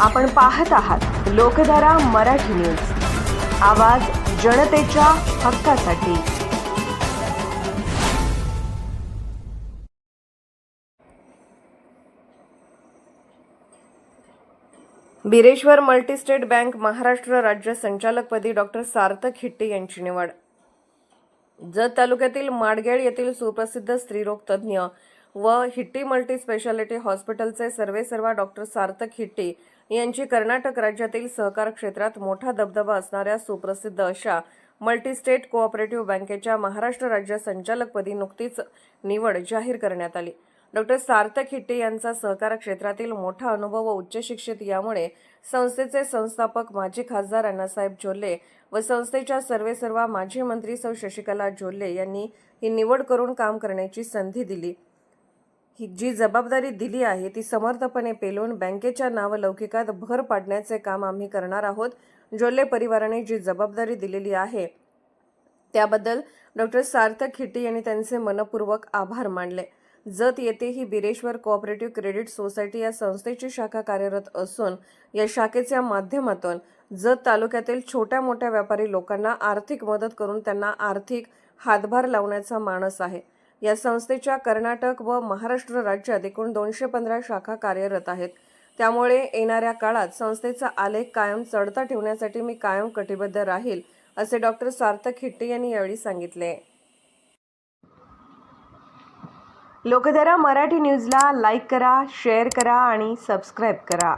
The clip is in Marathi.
आपण पाहत आहात लोकधारा मराठी न्यूज. आवाज जनतेच्या हक्कासाठी. बिरेश्वर मल्टीस्टेट बँक महाराष्ट्र राज्य संचालकपदी डॉक्टर सार्थक हिट्टे यांची निवड. जत तालुक्यातील माडगेळ येथील सुप्रसिद्ध स्त्रीरोग तज्ज्ञ व हिट्टी मल्टी स्पेशालिटी हॉस्पिटलचे सर्वेसर्वा डॉक्टर सार्थक हिट्टी यांची कर्नाटक राज्यातील सहकार क्षेत्रात मोठा दबदबा असणाऱ्या सुप्रसिद्ध अशा मल्टीस्टेट कोऑपरेटिव्ह बँकेच्या महाराष्ट्र राज्य संचालकपदी नुकतीच निवड जाहीर करण्यात आली. डॉक्टर सार्थक हिट्टे यांचा सहकार क्षेत्रातील मोठा अनुभव व उच्च शिक्षित यामुळे संस्थेचे संस्थापक माजी खासदार अण्णासाहेब झोले व संस्थेच्या सर्वेसर्वा माजी मंत्री सौ शशिकला झोले यांनी ही निवड करून काम करण्याची संधी दिली. ही जी जबाबदारी दिली आहे ती समर्थपणे पेलून बँकेच्या नावलौकिकात भर पाडण्याचे काम आम्ही करणार आहोत. जोल्ले परिवाराने जी जबाबदारी दिलेली आहे त्याबद्दल डॉक्टर सार्थक हिटी यांनी त्यांचे मनपूर्वक आभार मानले. जत येथे ही बिरेश्वर कोऑपरेटिव्ह क्रेडिट सोसायटी या संस्थेची शाखा कार्यरत असून या शाखेच्या माध्यमातून जत तालुक्यातील छोट्या मोठ्या व्यापारी लोकांना आर्थिक मदत करून त्यांना आर्थिक हातभार लावण्याचा मानस आहे. या संस्थेच्या कर्नाटक व महाराष्ट्र राज्यात एकूण दोनशे पंधरा शाखा कार्यरत आहेत. त्यामुळे येणाऱ्या काळात संस्थेचा आलेख कायम चढता ठेवण्यासाठी मी कायम कटिबद्ध राहील असे डॉक्टर सार्थक हिट्टे यांनी यावेळी सांगितले. लोकधारा मराठी न्यूजला लाईक करा शेअर करा आणि सबस्क्राईब करा.